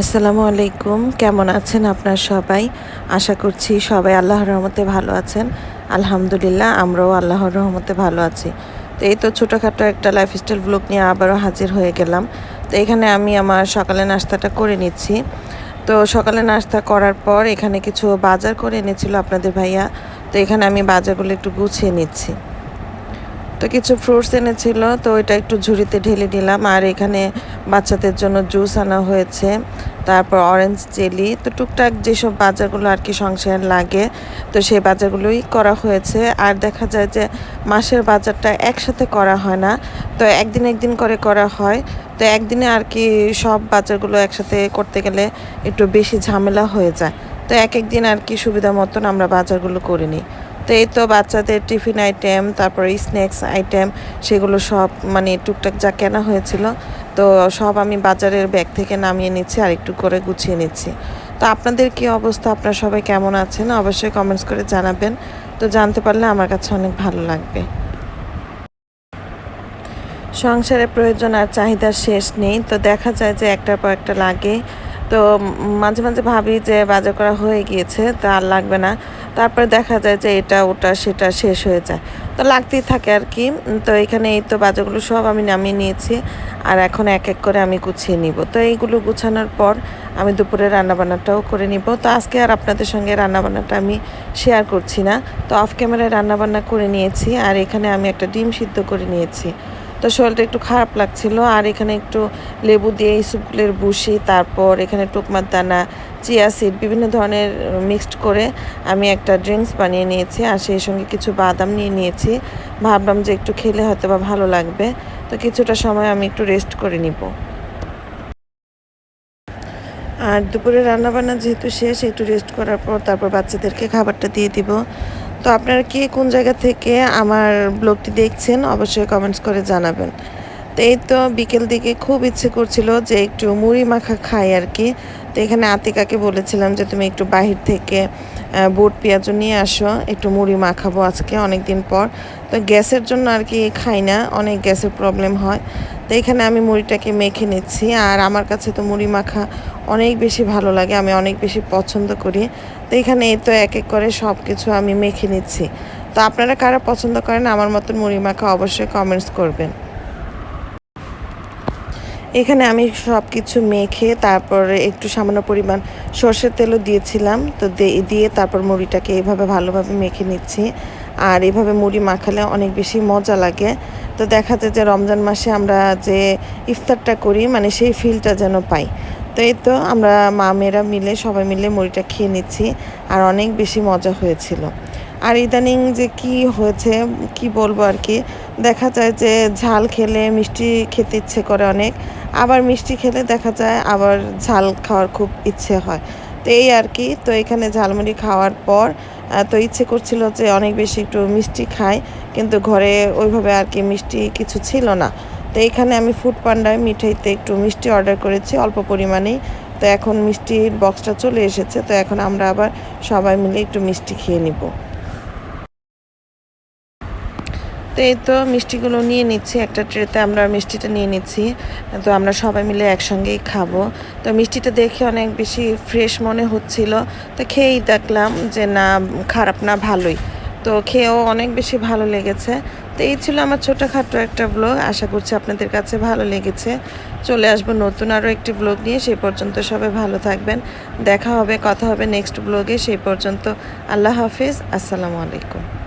আসসালামু আলাইকুম। কেমন আছেন আপনার সবাই? আশা করছি সবাই আল্লাহর রহমতে ভালো আছেন। আলহামদুলিল্লাহ, আমরাও আল্লাহর রহমতে ভালো আছি। তো এই তো ছোটোখাটো একটা লাইফস্টাইল ব্লগ নিয়ে আবারও হাজির হয়ে গেলাম। তো এখানে আমি আমার সকালে নাস্তাটা করে নিচ্ছি। তো সকালে নাস্তা করার পর এখানে কিছু বাজার করে এনেছিল আপনাদের ভাইয়া। তো এখানে আমি বাজারগুলো একটু গুছিয়ে নিচ্ছি। তো কিছু ফ্রুটস এনেছিল, তো ওইটা একটু ঝুড়িতে ঢেলে নিলাম। আর এখানে বাচ্চাদের জন্য জুস আনা হয়েছে, তারপর অরেঞ্জ জেলি তো টুকটাক যেসব বাজারগুলো আর কি সংসার লাগে, তো সেই বাজারগুলোই করা হয়েছে। আর দেখা যায় যে মাসের বাজারটা একসাথে করা হয় না, তো একদিন একদিন করে করা হয়। তো একদিনে আর কি সব বাজারগুলো একসাথে করতে গেলে একটু বেশি ঝামেলা হয়ে যায়। তো এক এক দিন আর কি সুবিধা মতন আমরা বাজারগুলো করে নিই। তো এই তো বাচ্চাদের টিফিন আইটেম, তারপরে স্ন্যাক্স আইটেম, সেগুলো সব মানে টুকটাক যা কেনা হয়েছিল, তো সব আমি বাজারের ব্যাগ থেকে নামিয়ে নিচ্ছি আর একটু করে গুছিয়ে নিচ্ছি। তো আপনাদের কি অবস্থা? আপনারা সবাই কেমন আছেন? অবশ্যই কমেন্টস করে জানাবেন। তো জানতে পারলে আমার কাছে অনেক ভালো লাগবে। সংসারের প্রয়োজন আর চাহিদার শেষ নেই। তো দেখা যায় যে একটার পর একটা লাগে। তো মাঝে মাঝে ভাবি যে বাজার করা হয়ে গিয়েছে, তা আর লাগবে না। তারপরে দেখা যায় যে এটা, ওটা, সেটা শেষ হয়ে যায়। তো লাগতেই থাকে আর কি। তো এখানে এই তো বাজারগুলো সব আমি নামিয়ে নিয়েছি আর এখন এক এক করে আমি গুছিয়ে নিব। তো এইগুলো গুছানোর পর আমি দুপুরে রান্নাবান্নাটাও করে নিব। তো আজকে আর আপনাদের সঙ্গে রান্নাবান্নাটা আমি শেয়ার করছি না। তো অফ ক্যামেরায় রান্নাবান্না করে নিয়েছি আর এখানে আমি একটা ডিম সিদ্ধ করে নিয়েছি। তো শরীরটা একটু খারাপ লাগছিল। আর এখানে একটু লেবু দিয়ে ইসুপগুলের বুসি তারপর এখানে টুকমার দানা, চিয়া সিড বিভিন্ন ধরনের মিক্সড করে আমি একটা ড্রিঙ্কস বানিয়ে নিয়েছি। আর সেই সঙ্গে কিছু বাদাম নিয়ে নিয়েছি। ভাবলাম যে একটু খেলে হয়তো বা ভালো লাগবে। তো কিছুটা সময় আমি একটু রেস্ট করে নিব। আর দুপুরে রান্নাবান্না যেহেতু শেষ, একটু রেস্ট করার পর তারপর বাচ্চাদেরকে খাবারটা দিয়ে দিব। তো আপনারা কে কোন জায়গা থেকে আমার ব্লগটি দেখছেন অবশ্যই কমেন্টস করে জানাবেন। তো এই তো বিকেল দিকে খুব ইচ্ছে করছিল যে একটু মুড়ি মাখা খাই আর কি। তো এখানে আতিকাকে বলেছিলাম যে তুমি একটু বাহির থেকে বুট পেঁয়াজ নিয়ে আসো, একটু মুড়ি মাখাবো আজকে অনেক দিন পর। তো গ্যাসের জন্য আর কি খাই না, অনেক গ্যাসের প্রবলেম হয়। তো এখানে আমি মুড়িটাকে মেখে নিচ্ছি আর আমার কাছে তো মুড়ি মাখা অনেক বেশি ভালো লাগে, আমি অনেক বেশি পছন্দ করি। তো এখানে এই তো এক এক করে সব কিছু আমি মেখে নিচ্ছি। তো আপনারা কারা পছন্দ করেন, আমার মতন মুড়ি মাখা অবশ্যই কমেন্টস করবেন। এখানে আমি সব কিছু মেখে তারপরে একটু সামান্য পরিমাণ সর্ষের তেলও দিয়েছিলাম। তো দিয়ে তারপর মুড়িটাকে এইভাবে ভালোভাবে মেখে নিচ্ছি। আর এভাবে মুড়ি মাখালে অনেক বেশি মজা লাগে। তো দেখা যায় যে রমজান মাসে আমরা যে ইফতারটা করি মানে সেই ফিলটা যেন পাই। তো এই তো আমরা মা, মেয়েরা মিলে, সবাই মিলে মুড়িটা খেয়ে নিচ্ছি। আর অনেক বেশি মজা হয়েছিল। আর ইদানিং যে কি হয়েছে, কি বলব আর কি? দেখা যায় যে ঝাল খেলে মিষ্টি খেতে ইচ্ছে করে অনেক। আবার মিষ্টি খেলে দেখা যায় আবার ঝাল খাওয়ার খুব ইচ্ছে হয়। তো এই আর কি, তো এখানে ঝালমুড়ি খাওয়ার পর তো ইচ্ছে করছিল যে অনেক বেশি একটু মিষ্টি খাই, কিন্তু ঘরে ওইভাবে আর কি মিষ্টি কিছু ছিল না। তো এখানে আমি ফুড পান্ডায় মিঠাইতে একটু মিষ্টি অর্ডার করেছি অল্প পরিমাণেই। তো এখন মিষ্টির বক্সটা চলে এসেছে, তো এখন আমরা আবার সবাই মিলে একটু মিষ্টি খেয়ে নিব। তো এই তো মিষ্টিগুলো নিয়ে নিচ্ছি, একটা ট্রেতে আমরা মিষ্টিটা নিয়ে নিচ্ছি। তো আমরা সবাই মিলে একসঙ্গেই খাব। তো মিষ্টিটা দেখে অনেক বেশি ফ্রেশ মনে হচ্ছিল। তো খেয়েই দেখলাম যে না, খারাপ না, ভালোই। তো খেয়েও অনেক বেশি ভালো লেগেছে। তো এই ছিল আমার ছোটোখাটো একটা ব্লগ আশা করছি আপনাদের কাছে ভালো লেগেছে। চলে আসব নতুন আরও একটি ব্লগ নিয়ে। সেই পর্যন্ত সবাই ভালো থাকবেন। দেখা হবে, কথা হবে নেক্সট ব্লগে সেই পর্যন্ত আল্লাহ হাফিজ। আসসালামু আলাইকুম।